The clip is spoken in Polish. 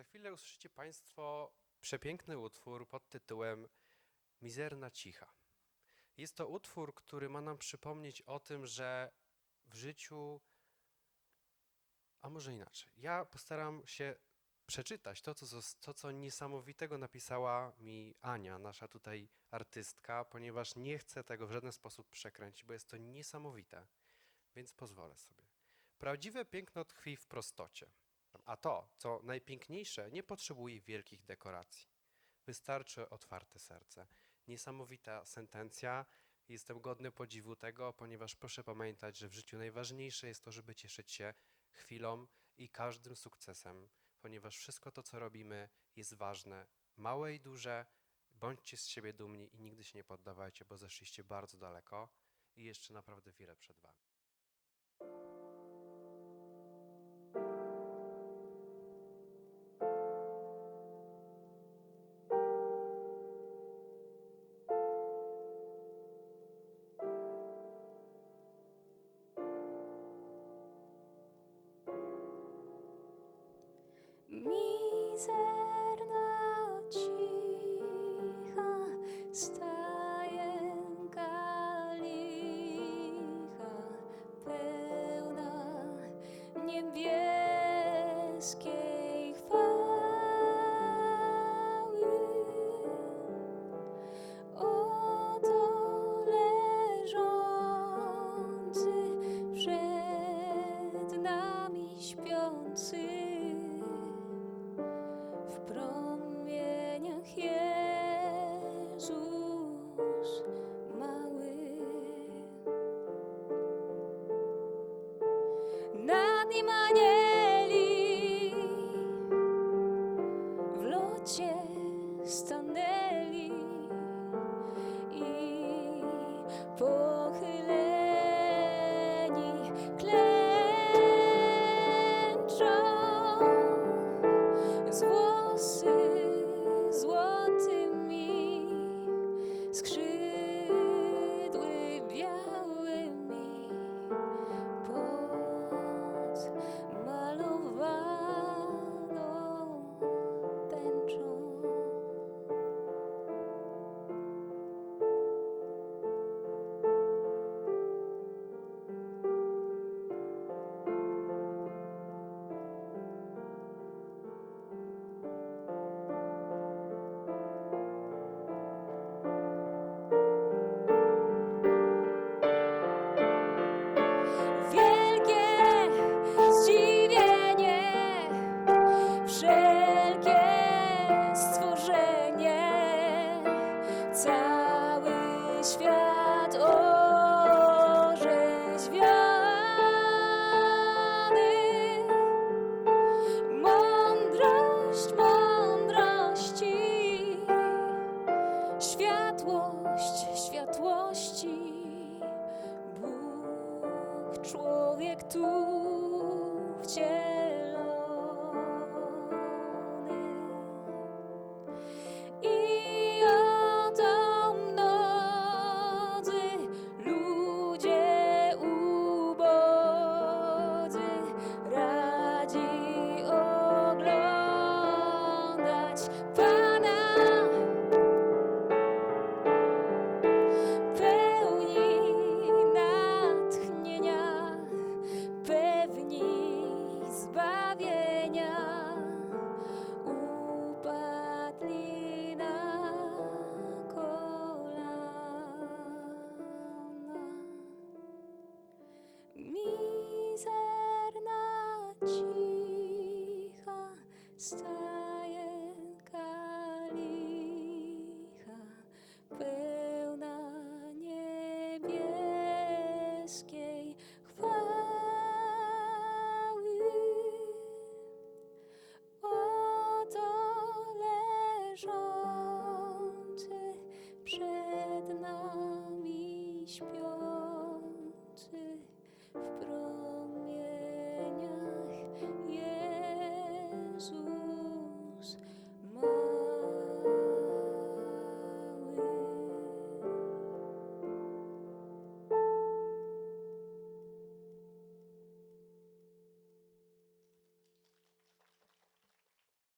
Za chwilę usłyszycie Państwo przepiękny utwór pod tytułem Mizerna Cicha. Jest to utwór, który ma nam przypomnieć o tym, że w życiu, a może inaczej, ja postaram się przeczytać to, co, to, co niesamowitego napisała mi Ania, nasza tutaj artystka, ponieważ nie chcę tego w żaden sposób przekręcić, bo jest to niesamowite, więc pozwolę sobie. Prawdziwe piękno tkwi w prostocie, a to, co najpiękniejsze, nie potrzebuje wielkich dekoracji. Wystarczy otwarte serce. Niesamowita sentencja. Jestem godny podziwu tego, ponieważ proszę pamiętać, że w życiu najważniejsze jest to, żeby cieszyć się chwilą i każdym sukcesem, ponieważ wszystko to, co robimy, jest ważne, małe i duże. Bądźcie z siebie dumni i nigdy się nie poddawajcie, bo zeszliście bardzo daleko i jeszcze naprawdę wiele przed Wami. Mizerna cicha stajenka licha pełna niebieskiej chwały. Oto leżący przed nami śpiący Nad nim anieli w locie stanęli światłość światłości. Bóg, człowiek tu wcielony. Mizerna cicha stajenka